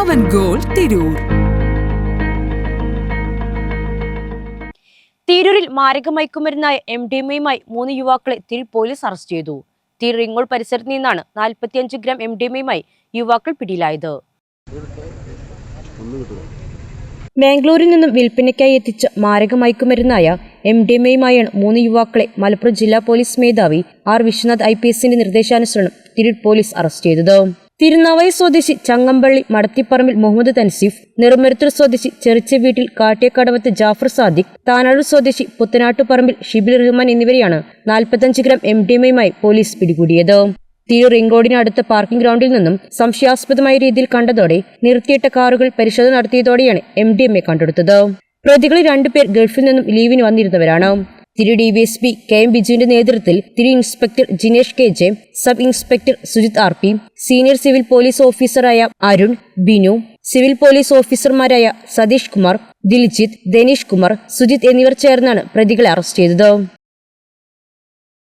പവൻ goal Tirur. തിരൂരിൽ മാരക മയക്കുമരുന്നായ M D എമ്മയുമായി മൂന്ന് യുവാക്കളെ തിരു പോലീസ് അറസ്റ്റ് ചെയ്തു. തിരൂർ ഇങ്ങോൾ പരിസരത്ത് നിന്നാണ് നാൽപ്പത്തിയഞ്ച് ഗ്രാം എം ഡി എമ്മയുമായി യുവാക്കൾ പിടിയിലായത്. ബാംഗ്ലൂരിൽ നിന്നും വിൽപ്പനയ്ക്കായി എത്തിച്ച മാരക മയക്കുമരുന്നായ എം ഡി എമ്മയുമായാണ് മൂന്ന് യുവാക്കളെ മലപ്പുറം ജില്ലാ പോലീസ് മേധാവി ആർ വിശ്വനാഥ് ഐ പി എസിന്റെ നിർദ്ദേശാനുസരണം തിരൂർ പോലീസ് അറസ്റ്റ് ചെയ്തത്. തിരുനാവായി സ്വദേശി ചങ്ങമ്പള്ളി മടത്തിപ്പറമ്പിൽ മുഹമ്മദ് തൻസീഫ് നെറുമരുത്തൂർ സ്വദേശി ചെറിച്ച വീട്ടിൽ കാട്ടിയക്കടവത്ത് ജാഫർ സാദിഖ് താനാഴൂർ സ്വദേശി പുത്തനാട്ടുപറമ്പിൽ ഷിബിൽ റഹ്മാൻ എന്നിവരെയാണ് നാൽപ്പത്തഞ്ച് ഗ്രാം എം ഡി എമ്മയുമായി പോലീസ് പിടികൂടിയത്. തിരൂർ റിംഗ് റോഡിനടുത്ത പാർക്കിംഗ് ഗ്രൗണ്ടിൽ നിന്നും സംശയാസ്പദമായ രീതിയിൽ കണ്ടതോടെ നിർത്തിയിട്ട കാറുകൾ പരിശോധന നടത്തിയതോടെയാണ് എം ഡി എം എ കണ്ടെടുത്തത്. പ്രതികളിൽ രണ്ടുപേർ ഗൾഫിൽ നിന്നും ലീവിന് വന്നിരുന്നവരാണ്. തിരു D V S P K M ബിജുവിന്റെ നേതൃത്വത്തിൽ തിരു inspector Jinesh K J sub inspector Sujith R P senior civil police ഓഫീസറായ അരുൺ ബിനു സിവിൽ പോലീസ് ഓഫീസർമാരായ സതീഷ് കുമാർ ദിൽജിത്ത് ധനീഷ് കുമാർ സുജിത് എന്നിവർ ചേർന്നാണ് പ്രതികളെ അറസ്റ്റ് ചെയ്തത്.